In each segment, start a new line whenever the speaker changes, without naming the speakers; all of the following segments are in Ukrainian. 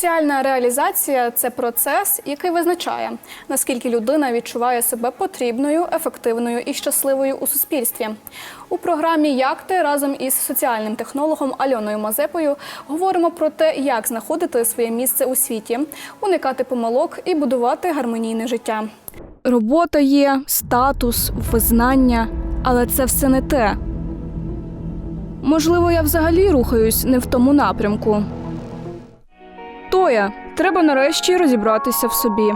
Соціальна реалізація це процес, який визначає, наскільки людина відчуває себе потрібною, ефективною і щасливою у суспільстві. У програмі Як ти разом із соціальним технологом Альоною Мазепою говоримо про те, як знаходити своє місце у світі, уникати помилок і будувати гармонійне життя. Робота є, статус, визнання, але це все не те. Можливо, я взагалі рухаюсь не в тому напрямку. То я. Треба нарешті розібратися в собі.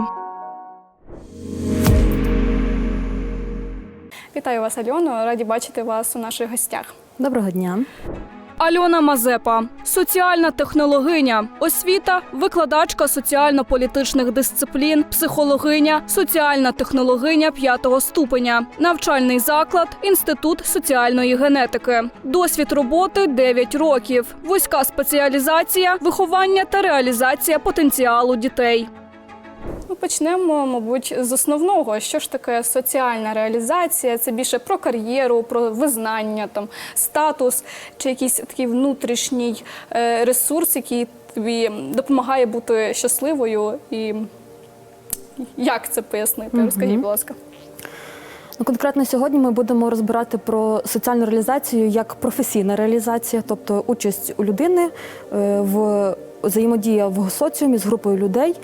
Вітаю вас, Альоно. Раді бачити вас у наших гостях.
Доброго дня.
Альона Мазепа, соціальна технологиня, освіта, викладачка соціально-політичних дисциплін, психологиня, соціальна технологиня п'ятого ступеня, навчальний заклад, інститут соціальної генетики. Досвід роботи 9 років. Вузька спеціалізація, виховання та реалізація потенціалу дітей. Ну, почнемо, мабуть, з основного. Що ж таке соціальна реалізація? Це більше про кар'єру, про визнання, там статус чи якийсь такий внутрішній е, ресурс, який тобі допомагає бути щасливою. І як це пояснити? Розкажіть, будь ласка.
Ну, конкретно сьогодні ми будемо розбирати про соціальну реалізацію як професійна реалізація, тобто участь у людини е, в взаємодія в соціумі з групою людей,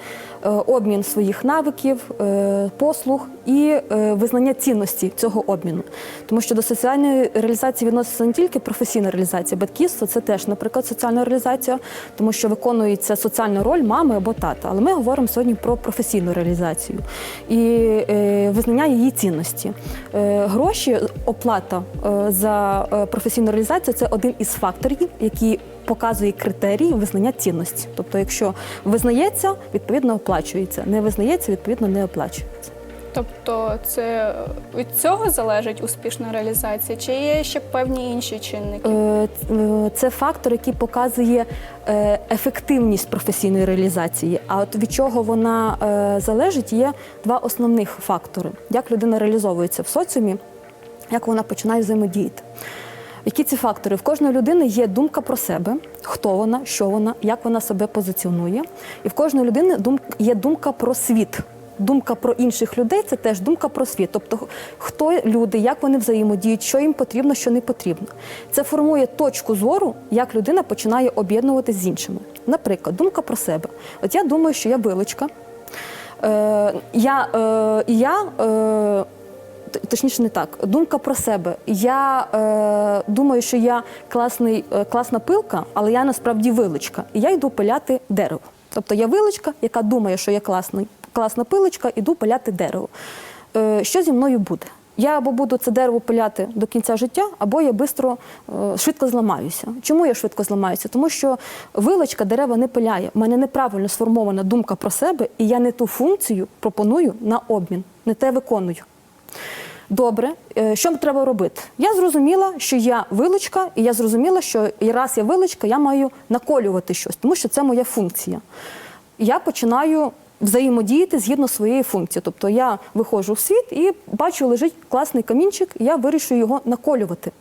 обмін своїх навиків, е, послуг і е, визнання цінності цього обміну. Тому що до соціальної реалізації відноситься не тільки професійна реалізація, батьківство це теж, наприклад, соціальна реалізація, тому що виконується соціальна роль мами або тата. Але ми говоримо сьогодні про професійну реалізацію і е, визнання її цінності. Е, гроші, оплата е, за е, професійну реалізацію це один із факторів, які показує критерії визнання цінності. Тобто, якщо визнається, відповідно оплачується. Не визнається, відповідно не оплачується.
Тобто, це від цього залежить успішна реалізація, чи є ще певні інші чинники?
Е, е, Це фактор, який показує е, ефективність професійної реалізації. А от від чого вона залежить, є два основних фактори: як людина реалізовується в соціумі, як вона починає взаємодіяти. Які ці фактори? В кожної людини є думка про себе, хто вона, що вона, як вона себе позиціонує. І в кожної людини є думка про світ. Думка про інших людей це теж думка про світ. Тобто, хто люди, як вони взаємодіють, що їм потрібно, що не потрібно. Це формує точку зору, як людина починає об'єднуватися з іншими. Наприклад, думка про себе. От я думаю, що я вилочка. Е, я, е, я е, точніше не так. Думка про себе. Я е, думаю, що я класний, е, класна пилка, але я насправді вилочка. І я йду пиляти дерево. Тобто я вилочка, яка думає, що я класний, класна пилочка, іду пиляти дерево. Е, що зі мною буде? Я або буду це дерево пиляти до кінця життя, або я бистро, е, швидко зламаюся. Чому я швидко зламаюся? Тому що вилочка дерева не пиляє. У мене неправильно сформована думка про себе, і я не ту функцію пропоную на обмін, не те виконую. Добре, е, що треба робити? Я зрозуміла, що я виличка, і я зрозуміла, що раз я виличка, я маю наколювати щось, тому що це моя функція. Я починаю взаємодіяти згідно своєї функції. Тобто я виходжу в світ і бачу, лежить класний камінчик, і я вирішую його наколювати.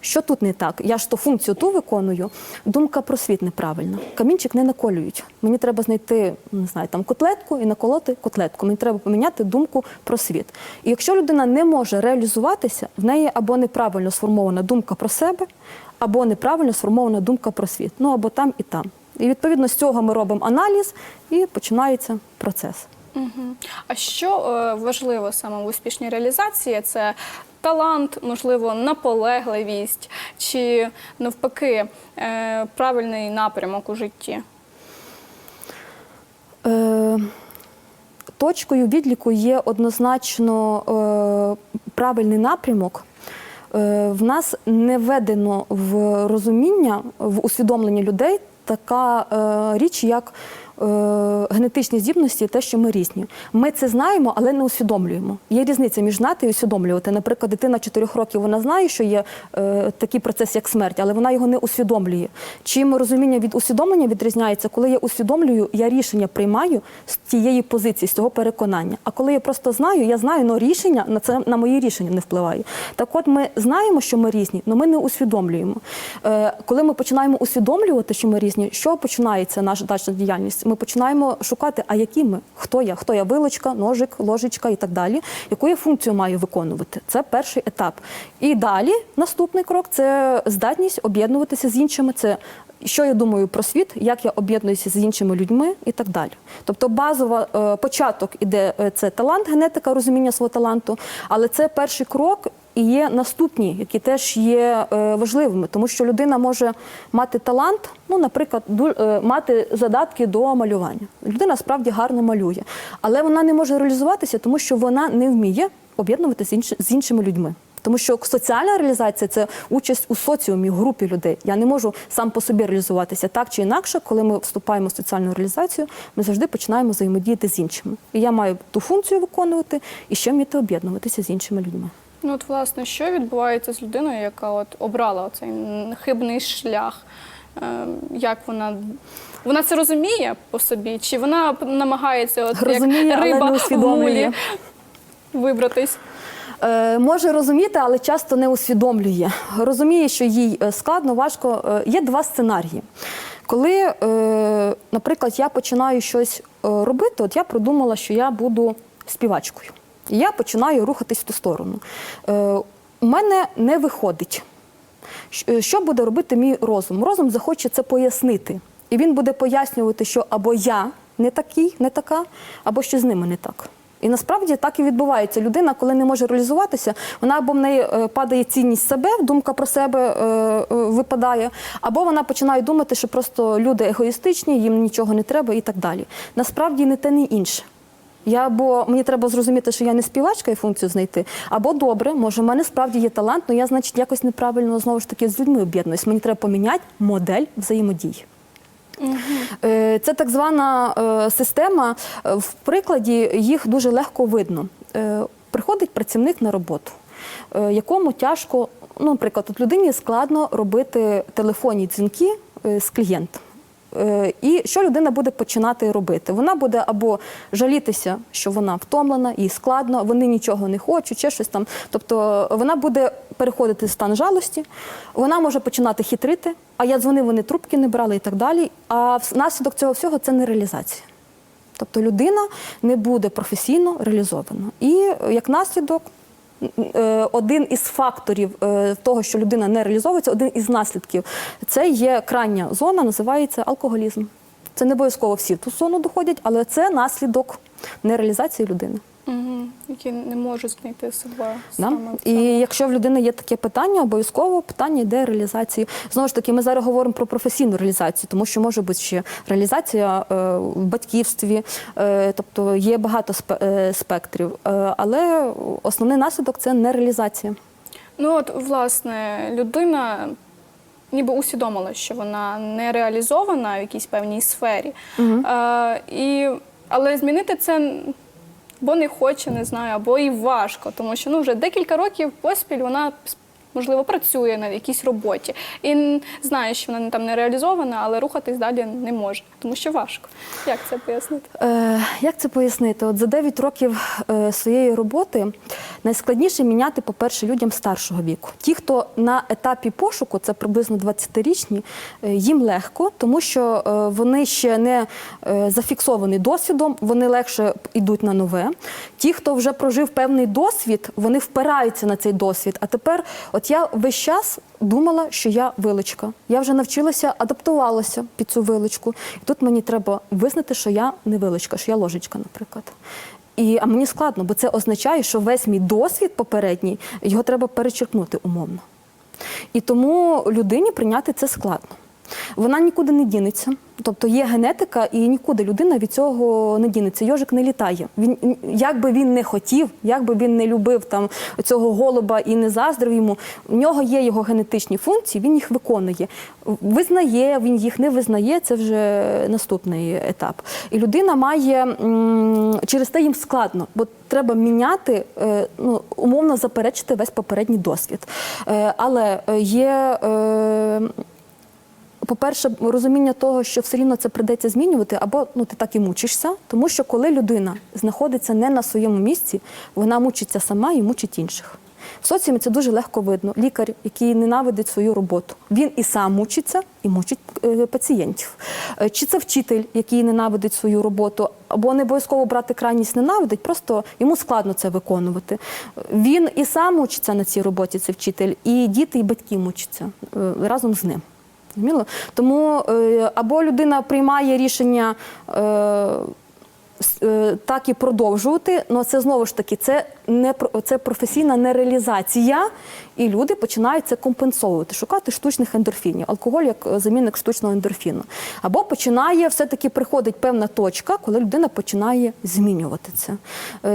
Що тут не так? Я ж то функцію ту виконую. Думка про світ неправильна. Камінчик не наколюють. Мені треба знайти не знаю, там котлетку і наколоти котлетку. Мені треба поміняти думку про світ. І якщо людина не може реалізуватися, в неї або неправильно сформована думка про себе, або неправильно сформована думка про світ. Ну або там і там. І відповідно з цього ми робимо аналіз і починається процес.
Мгм. А що е, важливо саме в успішній реалізації? Це талант, можливо, наполегливість чи навпаки е, правильний напрямок у житті?
Е, точкою відліку є однозначно е, правильний напрямок. В нас не введено в розуміння, в усвідомлення людей така річ, як генетичні здібності, те, що ми різні. Ми це знаємо, але не усвідомлюємо. Є різниця між знати і усвідомлювати. Наприклад, дитина 4 років вона знає, що є е, такий процес, як смерть, але вона його не усвідомлює. Чим розуміння від усвідомлення відрізняється, коли я усвідомлюю, я рішення приймаю з тієї позиції, з цього переконання. А коли я просто знаю, я знаю, але рішення на це на мої рішення не впливає. Так от ми знаємо, що ми різні, але ми не усвідомлюємо. Е, коли ми починаємо усвідомлювати, що ми різні, що починається наша дачна діяльність? Ми починаємо шукати, а які ми, хто я, хто я вилочка, ножик, ложечка і так далі. Яку я функцію маю виконувати? Це перший етап. І далі наступний крок це здатність об'єднуватися з іншими. Це що я думаю про світ, як я об'єднуюся з іншими людьми і так далі. Тобто базова е, початок іде е, це талант, генетика, розуміння свого таланту, але це перший крок. І є наступні, які теж є е, важливими, тому що людина може мати талант, ну, наприклад, е, мати задатки до малювання. Людина справді гарно малює, але вона не може реалізуватися, тому що вона не вміє об'єднуватися з, іншими людьми. Тому що соціальна реалізація це участь у соціумі, групі людей. Я не можу сам по собі реалізуватися так чи інакше. Коли ми вступаємо в соціальну реалізацію, ми завжди починаємо взаємодіяти з іншими. І я маю ту функцію виконувати і ще вміти об'єднуватися з іншими людьми.
Ну от власне, що відбувається з людиною, яка от обрала цей хибний шлях? Е, Як вона вона це розуміє по собі? Чи вона намагається от
Розуміє,
як риба в мулі вибратись?
Е, може розуміти, але часто не усвідомлює. Розуміє, що їй е, складно, важко. Є два сценарії. Коли, наприклад, я починаю щось робити, от я продумала, що я буду співачкою. І я починаю рухатись в ту сторону. Е, У мене не виходить. Е, Що буде робити мій розум? Розум захоче це пояснити. І він буде пояснювати, що або я не такий, не така, або що з ними не так. І насправді так і відбувається. Людина, коли не може реалізуватися, вона або в неї е, падає цінність себе, думка про себе е, випадає, або вона починає думати, що просто люди егоїстичні, їм нічого не треба і так далі. Насправді не те, не інше. Я або мені треба зрозуміти, що я не співачка і функцію знайти, або добре, може, в мене справді є талант, але я, значить, якось неправильно знову ж таки з людьми об'єднуюсь. Мені треба поміняти модель взаємодії. Е, Це так звана е, система. Е, В прикладі їх дуже легко видно. Приходить працівник на роботу, якому тяжко, ну, наприклад, от людині складно робити телефонні дзвінки з клієнтом. Е, І що людина буде починати робити? Вона буде або жалітися, що вона втомлена, їй складно, вони нічого не хочуть, ще щось там. Тобто вона буде переходити в стан жалості, вона може починати хитрити, а я дзвонив, вони трубки не брали і так далі. А внаслідок цього всього це не реалізація. Тобто людина не буде професійно реалізована. І е, як наслідок, один із факторів е, того, що людина не реалізовується, один із наслідків це є крайня зона, називається алкоголізм. Це не обов'язково всі в ту зону доходять, але це наслідок нереалізації людини.
Угу. Які не можуть знайти себе
Да?
саме
І якщо в людини є таке питання, обов'язково питання йде реалізації. Знову ж таки, ми зараз говоримо про професійну реалізацію, тому що може бути ще реалізація е, в батьківстві, е, тобто є багато е, спектрів. Е, але основний наслідок це нереалізація.
Ну от власне людина ніби усвідомила, що вона не реалізована в якійсь певній сфері. Е, і, але змінити це або не хоче, не знаю, або і важко, тому що ну, вже декілька років поспіль вона. Можливо, працює на якійсь роботі і знає, що вона там не реалізована, але рухатись далі не може, тому що важко. Як це пояснити?
Е, як це пояснити? От за 9 років е, своєї роботи найскладніше міняти, по-перше, людям старшого віку. Ті, хто на етапі пошуку, це приблизно 20-річні, е, їм легко, тому що е, вони ще не е, зафіксовані досвідом, вони легше йдуть на нове. Ті, хто вже прожив певний досвід, вони впираються на цей досвід. А тепер, от я весь час думала, що я виличка. Я вже навчилася, адаптувалася під цю виличку. І тут мені треба визнати, що я не виличка, що я ложечка, наприклад. І, а мені складно, бо це означає, що весь мій досвід попередній його треба перечеркнути умовно. І тому людині прийняти це складно. Вона нікуди не дінеться. Тобто є генетика, і нікуди людина від цього не дінеться. Йожик не літає. Він як би він не хотів, як би він не любив там цього голуба і не заздрив йому. В нього є його генетичні функції, він їх виконує. Визнає, він їх не визнає. Це вже наступний етап. І людина має через те їм складно, бо треба міняти, е, ну умовно заперечити весь попередній досвід. Е, Але е, є. По-перше, розуміння того, що все рівно це придеться змінювати, або ну ти так і мучишся, тому що коли людина знаходиться не на своєму місці, вона мучиться сама і мучить інших. В соціумі це дуже легко видно. Лікар, який ненавидить свою роботу, він і сам мучиться, і мучить е, пацієнтів. Е, Чи це вчитель, який ненавидить свою роботу, або не обов'язково брати крайність ненавидить, просто йому складно це виконувати. Він і сам мучиться на цій роботі, це вчитель, і діти, і батьки мучаться е, разом з ним. Тому е, або людина приймає рішення. е, е, так і продовжувати. але це знову ж таки це не це професійна нереалізація, і люди починають це компенсовувати, шукати штучних ендорфінів, алкоголь як замінник штучного ендорфіну. Або починає все-таки приходить певна точка, коли людина починає змінювати це.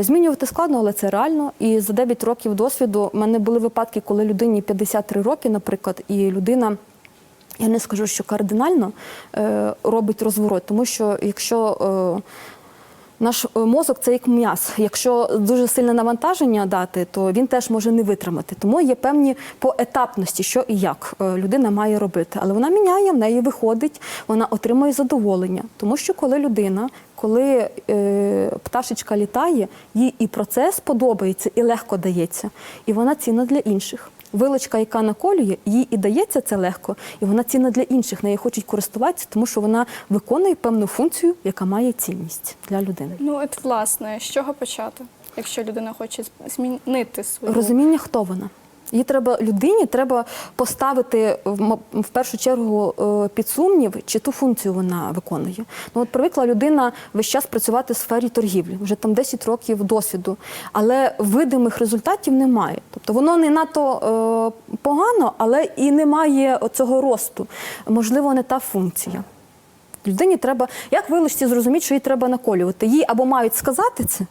Змінювати складно, але це реально. І за 9 років досвіду в мене були випадки, коли людині 53 роки, наприклад, і людина. Я не скажу, що кардинально е, робить розворот, тому що якщо е, наш е, мозок це як м'яз, якщо дуже сильне навантаження дати, то він теж може не витримати. Тому є певні поетапності, що і як людина має робити. Але вона міняє, в неї виходить, вона отримує задоволення. Тому що коли людина, коли е, пташечка літає, їй і процес подобається, і легко дається, і вона цінна для інших. Вилочка, яка наколює, їй і дається це легко, і вона цінна для інших. Нею хочуть користуватися, тому що вона виконує певну функцію, яка має цінність для людини.
Ну, от власне, з чого почати, якщо людина хоче змінити свою
Розуміння, хто вона. Їй треба людині треба поставити в першу чергу е, під сумнів, чи ту функцію вона виконує. Ну от привикла людина весь час працювати в сфері торгівлі, вже там 10 років досвіду, але видимих результатів немає. Тобто воно не надто е, погано, але і немає цього росту. Можливо, не та функція. Людині треба, як вилучці зрозуміти, що їй треба наколювати. Їй або мають сказати це,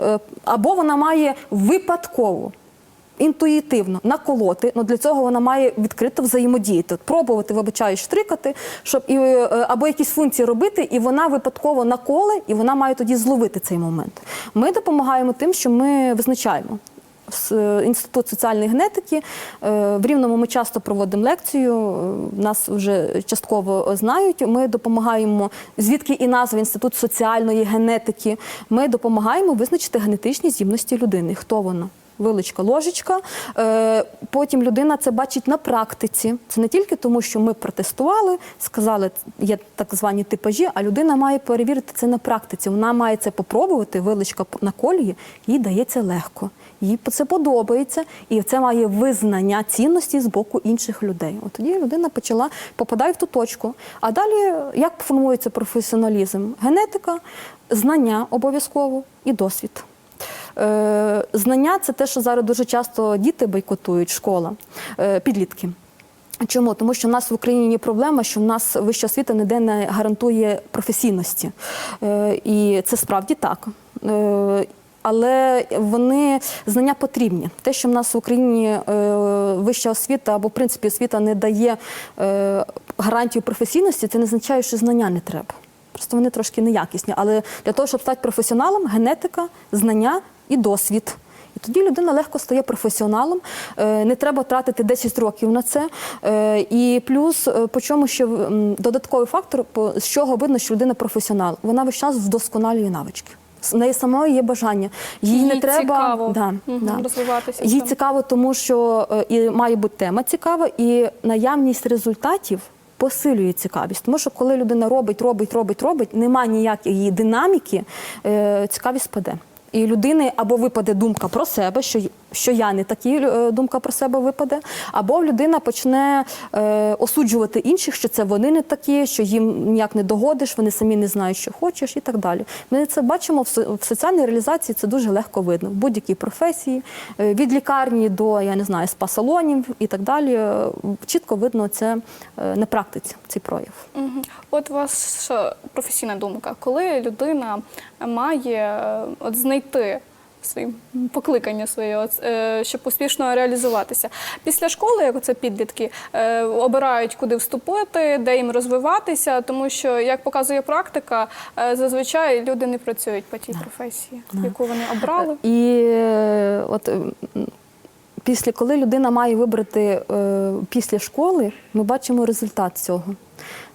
е, або вона має випадково. Інтуїтивно наколоти, ну для цього вона має відкрито взаємодіяти, От пробувати, вибачаю, штрикати, щоб і е, або якісь функції робити, і вона випадково наколе, і вона має тоді зловити цей момент. Ми допомагаємо тим, що ми визначаємо. Е, Інститут соціальної генетики. Е, В Рівному ми часто проводимо лекцію, нас вже частково знають. Ми допомагаємо, звідки і назва Інститут соціальної генетики. Ми допомагаємо визначити генетичні здібності людини. Хто вона? Виличка, ложечка. Е, Потім людина це бачить на практиці. Це не тільки тому, що ми протестували, сказали, є так звані типажі, а людина має перевірити це на практиці. Вона має це попробувати, виличка наколює, їй дається легко. Їй це подобається, і це має визнання цінності з боку інших людей. От тоді людина почала попадає в ту точку. А далі як формується професіоналізм? Генетика, знання обов'язково і досвід. Е, знання це те, що зараз дуже часто діти бойкотують, школа, е, підлітки. Чому? Тому що в нас в Україні є проблема, що в нас вища освіта ніде не гарантує професійності. Е, і це справді так. Але вони знання потрібні. Те, що в нас в Україні вища освіта або в принципі освіта не дає гарантію професійності, це не означає, що знання не треба. Просто вони трошки неякісні. Але для того, щоб стати професіоналом, генетика, знання і досвід. І тоді людина легко стає професіоналом, е, не треба тратити 10 років на це. Е, І плюс, е, по чому ще додатковий фактор, з чого видно, що людина професіонал. Вона весь час вдосконалює навички. В неї самої є бажання. Їй
Їй
не треба
цікаво
Да,
Мгм,
да.
розвиватися
Їй цікаво, тому що і має бути тема цікава, і наявність результатів посилює цікавість. Тому що коли людина робить, робить, робить, робить, немає ніякої динаміки, е, цікавість паде. І людини або випаде думка про себе, що, що я не такий, е, думка про себе випаде, або людина почне е, осуджувати інших, що це вони не такі, що їм ніяк не догодиш, вони самі не знають, що хочеш, і так далі. Ми це бачимо в, соціальній реалізації, це дуже легко видно в будь-якій професії, е, від лікарні до я не знаю, спа-салонів і так далі. Е, Чітко видно це на практиці, цей прояв.
Мгм. От у вас професійна думка, коли людина має от знайти своє покликання своє, е, щоб успішно реалізуватися. Після школи, як оце підлітки, е, обирають, куди вступити, де їм розвиватися, тому що, як показує практика, е, зазвичай люди не працюють по тій професії, яку вони обрали.
І от після коли людина має вибрати після школи, ми бачимо результат цього.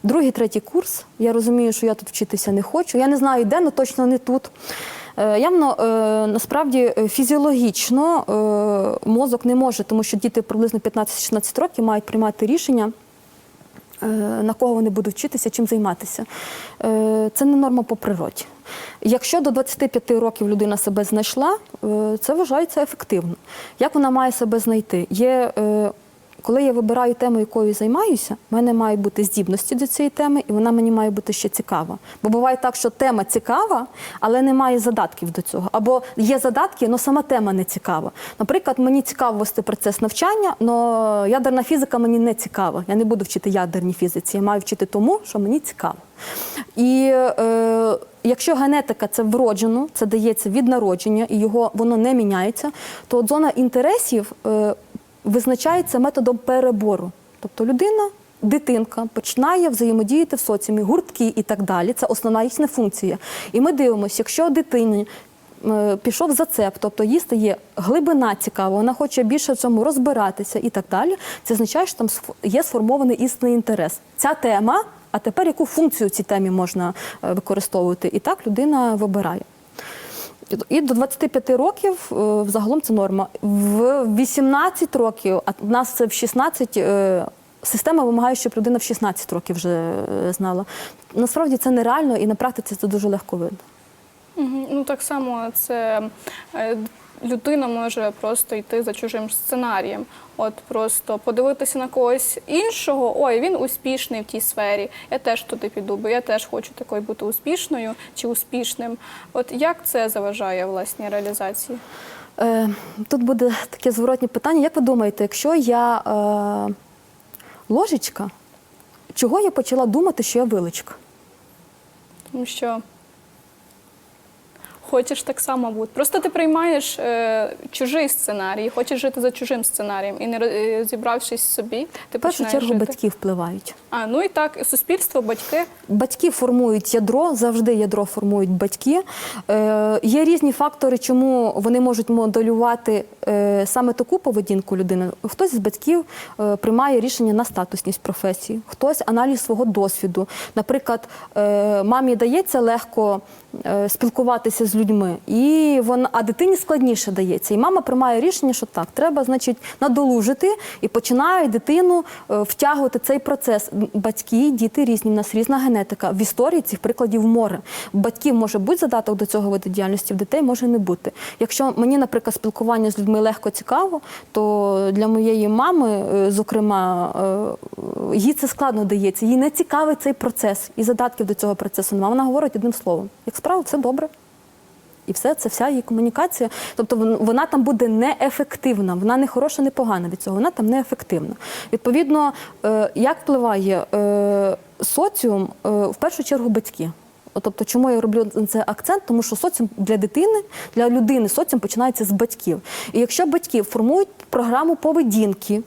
Другий, третій курс. Я розумію, що я тут вчитися не хочу. Я не знаю, де, але точно не тут. Е, Явно е, насправді е, фізіологічно мозок не може, тому що діти приблизно 15-16 років мають приймати рішення. На кого вони будуть вчитися, чим займатися. Це не норма по природі. Якщо до 25 років людина себе знайшла, це вважається ефективно. Як вона має себе знайти? Є, коли я вибираю тему, якою займаюся, в мене мають бути здібності до цієї теми, і вона мені має бути ще цікава. Бо буває так, що тема цікава, але немає задатків до цього. Або є задатки, але сама тема не цікава. Наприклад, мені цікаво вести процес навчання, але ядерна фізика мені не цікава. Я не буду вчити ядерній фізиці, я маю вчити тому, що мені цікаво. І е, якщо генетика це вроджено, це дається від народження і його воно не міняється, то от зона інтересів е, визначається методом перебору. Тобто людина. Дитинка починає взаємодіяти в соціумі, гуртки і так далі. Це основна їхня функція. І ми дивимося, якщо дитині е, пішов зацеп, тобто їй стає глибина цікава, вона хоче більше в цьому розбиратися і так далі. Це означає, що там є сформований істинний інтерес. Ця тема, а тепер яку функцію цій темі можна е, використовувати? І так людина вибирає. І до 25 років е, взагалом це норма. В 18 років, а в нас це в 16, е, система вимагає, щоб людина в 16 років вже е, знала. Насправді це нереально і на практиці це дуже легко видно.
Ну так само це людина може просто йти за чужим сценарієм. От просто подивитися на когось іншого, ой, він успішний в тій сфері. Я теж туди піду, бо я теж хочу такою бути успішною чи успішним. От як це заважає власній реалізації?
Е, Тут буде таке зворотнє питання. Як ви думаєте, якщо я е, ложечка, чого я почала думати, що я вилочка?
Тому що хочеш так само бути. Просто ти приймаєш е, чужий сценарій, хочеш жити за чужим сценарієм, і не роз- зібравшись собі, ти
В першу
починаєш
чергу
жити.
батьки впливають.
А ну і так, суспільство, батьки.
Батьки формують ядро, завжди ядро формують батьки. Е, є різні фактори, чому вони можуть моделювати е, саме таку поведінку людини. Хтось з батьків е, приймає рішення на статусність професії, хтось аналіз свого досвіду. Наприклад, е, мамі дається легко е, спілкуватися з людьми, і вона, а дитині складніше дається. І мама приймає рішення, що так, треба, значить, надолужити і починає дитину е, втягувати цей процес. Батьки, діти різні, в нас різна генетика. В історії цих прикладів море. Батьків може бути задаток до цього виду діяльності, в дітей може не бути. Якщо мені, наприклад, спілкування з людьми легко цікаво, то для моєї мами, е, зокрема, е, їй це складно дається. Їй не цікавий цей процес і задатків до цього процесу немає. Вона говорить одним словом. Як справа, це добре. І все, це вся її комунікація. Тобто вона там буде неефективна, вона не хороша, не погана від цього, вона там неефективна. Відповідно, е, як впливає е, соціум, е, в першу чергу батьки. Тобто, чому я роблю це акцент? Тому що соціум для дитини, для людини соціум починається з батьків. І якщо батьки формують програму поведінки,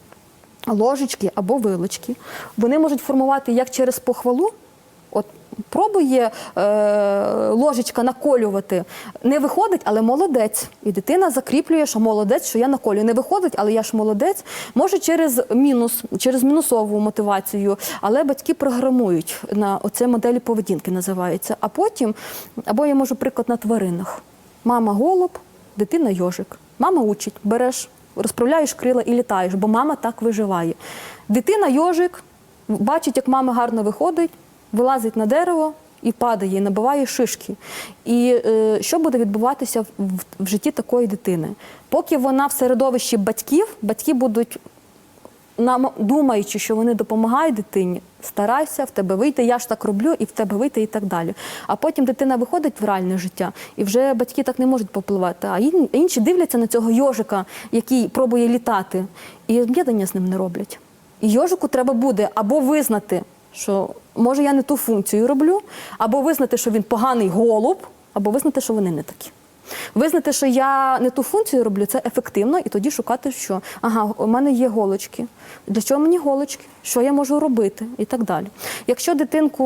ложечки або вилочки, вони можуть формувати як через похвалу. Пробує е, ложечка наколювати. Не виходить, але молодець. І дитина закріплює, що молодець, що я наколюю. Не виходить, але я ж молодець. Може через мінус, через мінусову мотивацію, але батьки програмують на оце моделі поведінки називається. А потім, або я можу приклад на тваринах. Мама голуб, дитина йожик. Мама учить, береш, розправляєш крила і літаєш, бо мама так виживає. Дитина йожик бачить, як мама гарно виходить, вилазить на дерево і падає, і набиває шишки. І е, що буде відбуватися в, в, в житті такої дитини? Поки вона в середовищі батьків, батьки будуть нам думаючи, що вони допомагають дитині, старайся в тебе вийти, я ж так роблю, і в тебе вийти, і так далі. А потім дитина виходить в реальне життя, і вже батьки так не можуть попливати. А ін- інші дивляться на цього йожика, який пробує літати, і об'єднання з ним не роблять. І йожику треба буде або визнати, що може я не ту функцію роблю, або визнати, що він поганий голуб, або визнати, що вони не такі. Визнати, що я не ту функцію роблю, це ефективно, і тоді шукати, що ага, у мене є голочки. Для чого мені голочки? Що я можу робити? І так далі. Якщо дитинку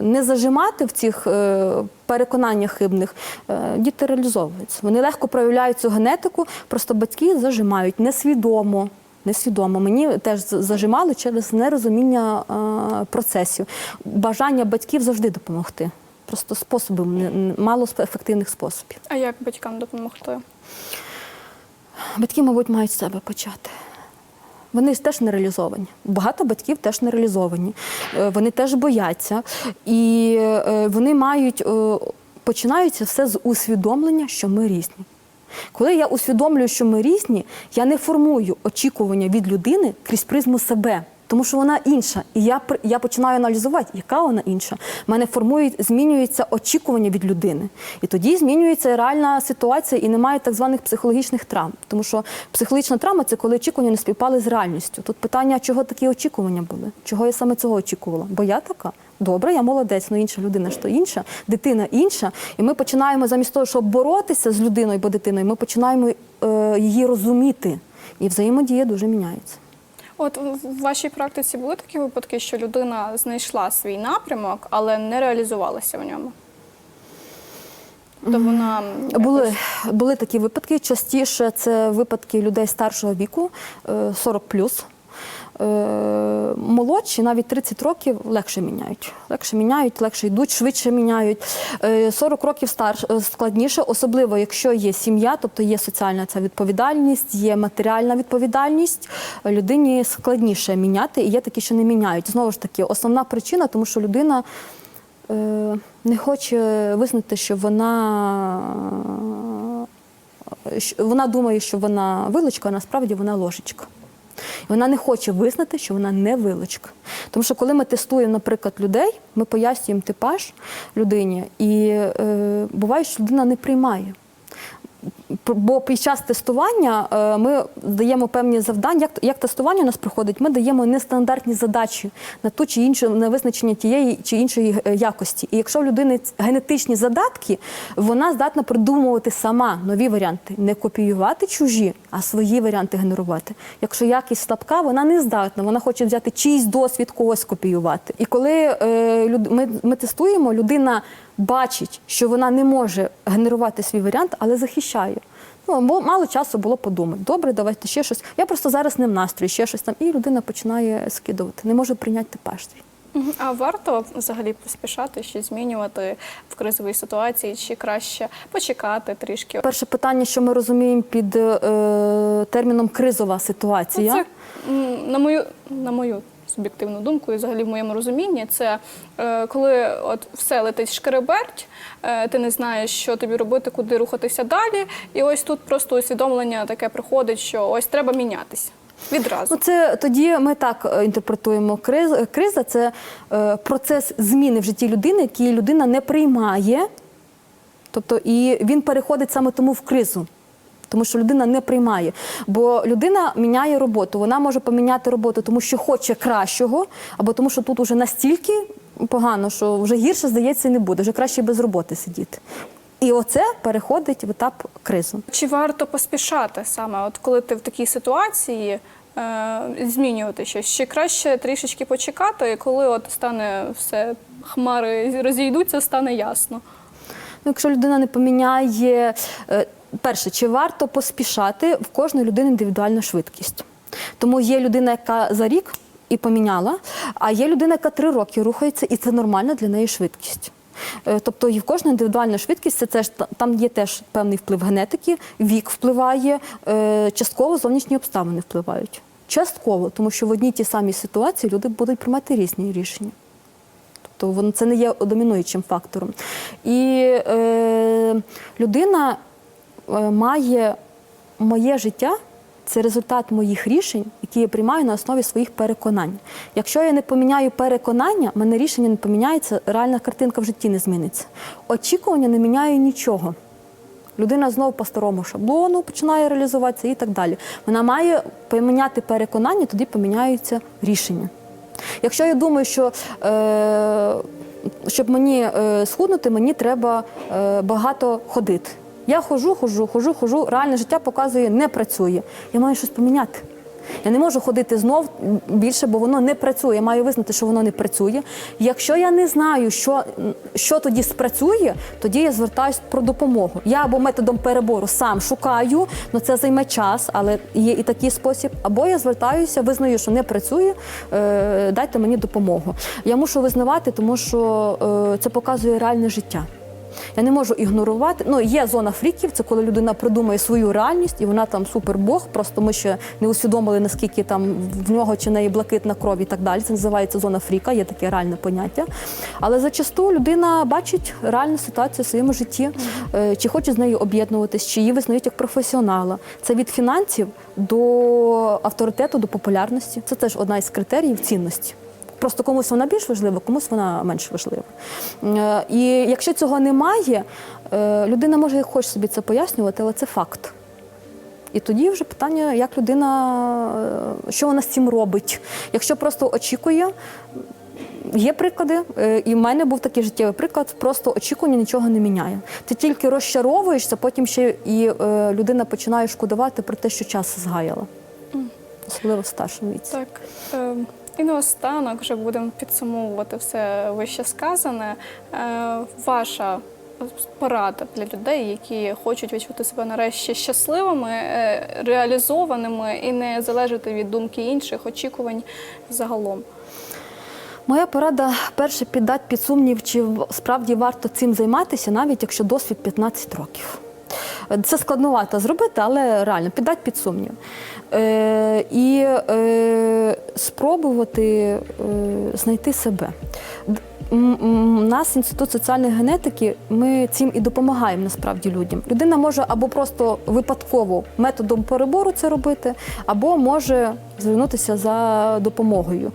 не зажимати в цих е, переконаннях хибних, е, діти реалізовуються. Вони легко проявляють цю генетику, просто батьки зажимають несвідомо. Несвідомо мені теж зажимали через нерозуміння е, процесів. Бажання батьків завжди допомогти. Просто способів не- мало ефективних способів.
А як батькам допомогти?
Батьки, мабуть, мають з себе почати. Вони теж не реалізовані. Багато батьків теж не реалізовані. Е, Вони теж бояться. І е, вони мають, починається все з усвідомлення, що ми різні. Коли я усвідомлюю, що ми різні, я не формую очікування від людини крізь призму себе. Тому що вона інша, і я я починаю аналізувати, яка вона інша. У мене формують, змінюється очікування від людини, і тоді змінюється реальна ситуація, і немає так званих психологічних травм. Тому що психологічна травма це коли очікування не співпали з реальністю. Тут питання, чого такі очікування були? Чого я саме цього очікувала? Бо я така. Добре, я молодець, але інша людина ж то інша, дитина інша. І ми починаємо замість того, щоб боротися з людиною або дитиною, ми починаємо е, її розуміти. І взаємодія дуже міняється.
От в вашій практиці були такі випадки, що людина знайшла свій напрямок, але не реалізувалася в ньому? Тобто вона
Були, були такі випадки. Частіше це випадки людей старшого віку, е, 40 плюс. Е, Молодші, навіть 30 років, легше міняють. Легше міняють, легше йдуть, швидше міняють. Е, 40 років старш, е, складніше, особливо якщо є сім'я, тобто є соціальна ця відповідальність, є матеріальна відповідальність. е, Людині складніше міняти, і є такі, що не міняють. Знову ж таки, основна причина, тому що людина е, не хоче визнати, що вона, е, вона думає, що вона вилочка, а насправді вона ложечка. І Вона не хоче визнати, що вона не вилучка. Тому що коли ми тестуємо, наприклад, людей, ми пояснюємо типаж людині, і е, буває, що людина не приймає. Бо під час тестування е, ми даємо певні завдання. Як, як тестування у нас проходить, ми даємо нестандартні задачі на ту чи іншу на визначення тієї чи іншої е, якості. І якщо в людини генетичні задатки, вона здатна придумувати сама нові варіанти, не копіювати чужі, а свої варіанти генерувати. Якщо якість слабка, вона не здатна, вона хоче взяти чийсь досвід когось копіювати. І коли е, ми, ми тестуємо, людина бачить, що вона не може генерувати свій варіант, але захищає. Ну, бо мало часу було подумати. Добре, давайте ще щось. Я просто зараз не в настрої, ще щось там. І людина починає скидувати. Не може прийняти свій.
А варто взагалі поспішати щось змінювати в кризовій ситуації, чи краще почекати трішки?
Перше питання, що ми розуміємо під е, терміном кризова ситуація.
Ну, Це на мою на мою суб'єктивну думку, і взагалі в моєму розумінні, це е, коли от все летить шкереберть, е, ти не знаєш, що тобі робити, куди рухатися далі. І ось тут просто усвідомлення таке приходить, що ось треба мінятися відразу.
Це тоді ми так е, інтерпретуємо. Криз, криза це процес зміни в житті людини, який людина не приймає. Тобто, і він переходить саме тому в кризу. Тому що людина не приймає. Бо людина міняє роботу. Вона може поміняти роботу, тому що хоче кращого, або тому, що тут уже настільки погано, що вже гірше, здається, не буде, вже краще без роботи сидіти. І оце переходить в етап кризу.
Чи варто поспішати саме, от коли ти в такій ситуації? е, Змінювати щось чи краще трішечки почекати, і коли от стане все хмари розійдуться, стане ясно.
Ну, якщо людина не поміняє, е, перше, чи варто поспішати в кожної людини індивідуальна швидкість. Тому є людина, яка за рік і поміняла, а є людина, яка три роки рухається, і це нормальна для неї швидкість. Е, Тобто і в кожна індивідуальна швидкість це теж там є теж певний вплив генетики, вік впливає, е, частково зовнішні обставини впливають. Частково, тому що в одній тій самій ситуації люди будуть приймати різні рішення. Тобто воно це не є домінуючим фактором. І е, людина має моє життя. Це результат моїх рішень, які я приймаю на основі своїх переконань. Якщо я не поміняю переконання, мене рішення не поміняється, реальна картинка в житті не зміниться. Очікування не міняє нічого. Людина знову по старому шаблону починає реалізуватися і так далі. Вона має поміняти переконання, тоді поміняються рішення. Якщо я думаю, що е, щоб мені е, схуднути, мені треба е, багато ходити. Я хожу, хожу, хожу, хожу, реальне життя показує, не працює. Я маю щось поміняти. Я не можу ходити знов більше, бо воно не працює. Я маю визнати, що воно не працює. Якщо я не знаю, що, що тоді спрацює, тоді я звертаюся про допомогу. Я або методом перебору сам шукаю, але це займе час, але є і такий спосіб. Або я звертаюся, визнаю, що не працює, е, дайте мені допомогу. Я мушу визнавати, тому що е, це показує реальне життя. Я не можу ігнорувати. Ну, є зона фріків, це коли людина придумує свою реальність, і вона там супербог. Просто ми ще не усвідомили, наскільки там в нього чи неї блакитна кров і так далі. Це називається зона фріка, є таке реальне поняття. Але зачасту людина бачить реальну ситуацію в своєму житті, е, чи хоче з нею об'єднуватись, чи її визнають як професіонала. Це від фінансів до авторитету, до популярності. Це теж одна із критеріїв цінності. Просто комусь вона більш важлива, комусь вона менш важлива. Е, І якщо цього немає, е, людина може як хоче собі це пояснювати, але це факт. І тоді вже питання, як людина, е, що вона з цим робить. Якщо просто очікує, є приклади, і в мене був такий життєвий приклад, просто очікування нічого не міняє. Ти тільки розчаровуєшся, потім ще і людина починає шкодувати про те, що час згаяла. Особливо в старшому віці.
Так. І наостанок вже будемо підсумовувати все вище сказане. Е, Ваша порада для людей, які хочуть відчути себе нарешті щасливими, е, реалізованими і не залежати від думки інших, очікувань загалом.
Моя порада перше піддати під сумнів, чи справді варто цим займатися, навіть якщо досвід 15 років. Це складновато зробити, але реально піддати під сумнів. Е, і е, спробувати е, знайти себе. У нас інститут соціальної генетики, ми цим і допомагаємо насправді людям. Людина може або просто випадково методом перебору це робити, або може звернутися за допомогою.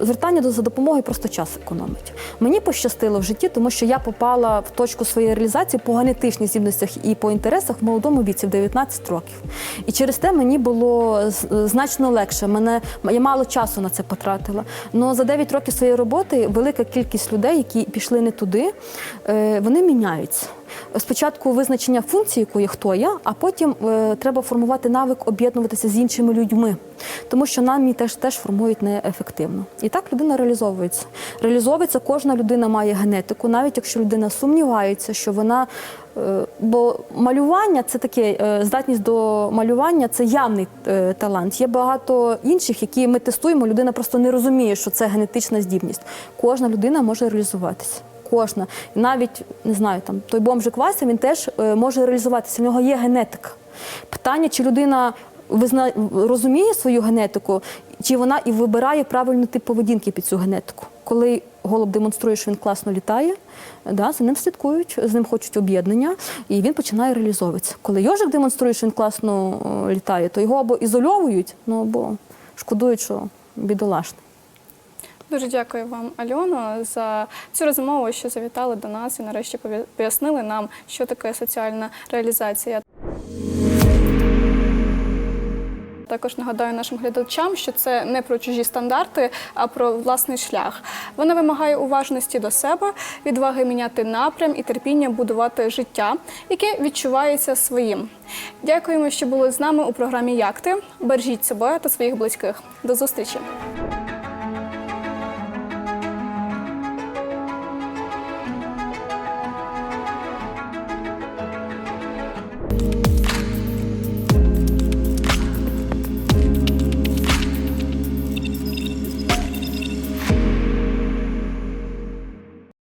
Звертання за допомогою просто час економить. Мені пощастило в житті, тому що я попала в точку своєї реалізації по генетичних здібностях і по інтересах в молодому віці, в 19 років. І через те мені було значно легше. Мене я мало часу на це потратила. Але за 9 років своєї роботи велика кількість людей, які пішли не туди, е, вони міняються. Спочатку визначення функції, якої хто я, а потім е, треба формувати навик об'єднуватися з іншими людьми, тому що нам її теж теж формують неефективно. І так людина реалізовується. Реалізовується кожна людина має генетику, навіть якщо людина сумнівається, що вона. е, Бо малювання це таке е, здатність до малювання це явний е, талант. Є багато інших, які ми тестуємо. Людина просто не розуміє, що це генетична здібність. Кожна людина може реалізуватися. Кожна. І навіть не знаю, там той бомжик Вася, він теж е, може реалізуватися. У нього є генетика. Питання, чи людина визна... розуміє свою генетику, чи вона і вибирає правильний тип поведінки під цю генетику. Коли голуб демонструє, що він класно літає, да, за ним слідкують, з ним хочуть об'єднання, і він починає реалізовуватися. Коли йожик демонструє, що він класно е, літає, то його або ізольовують, ну або шкодують, що бідолашний.
Дуже дякую вам, Альоно, за цю розмову, що завітали до нас і нарешті пояснили нам, що таке соціальна реалізація. Також нагадаю нашим глядачам, що це не про чужі стандарти, а про власний шлях. Вона вимагає уважності до себе, відваги міняти напрям і терпіння будувати життя, яке відчувається своїм. Дякуємо, що були з нами у програмі Як ти. Бережіть себе та своїх близьких. До зустрічі! thank you